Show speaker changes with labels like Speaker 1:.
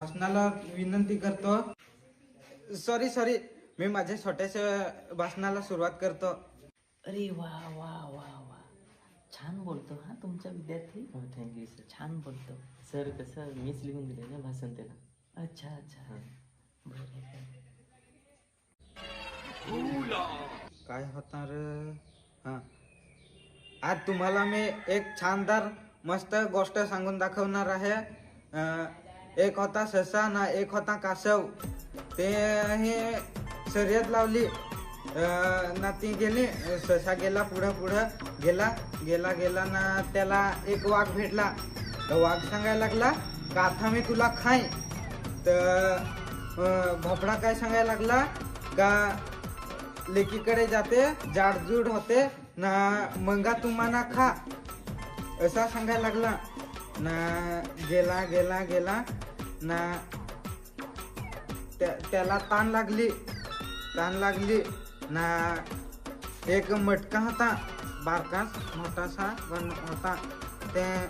Speaker 1: भाषणाला विनंती करतो. Sorry sorry मी माझ्या छोट्याशा भाषणाला सुरुवात करतो.
Speaker 2: अरे वा वा वा वा. छान बोलतो हा तुमचा विद्यार्थी.
Speaker 3: हो थँक्यू सर
Speaker 2: छान बोलतो.
Speaker 3: सर कसं मीच लिहून दिले ना भाषण त्याला
Speaker 2: अच्छा. अच्छा बरं.
Speaker 1: काय होणार? हा. आज तुम्हाला मी एक छानदार मस्त गोष्ट सांगून दाखवणार आहे. अं, एक होता ससा ना एक होता कासव. ते हे शर्यत लावली. ना ती गेली. ससा गेला पुढं पुढं गेला. गेला गेला ना त्याला एक वाघ भेटला. तर वाघ सांगायला लागला काथा मी तुला खाई तर भोपळा काय सांगायला लागला का लेकीकडे जाते जाडजूड होते ना मंगा तुम्हाला खा. असा सांगायला लागला. ना गेला गेला गेला ना त्या- त्याला ताण लागली ताण लागली ना एक मटका होता बारकास मोठासा पण होता. त्या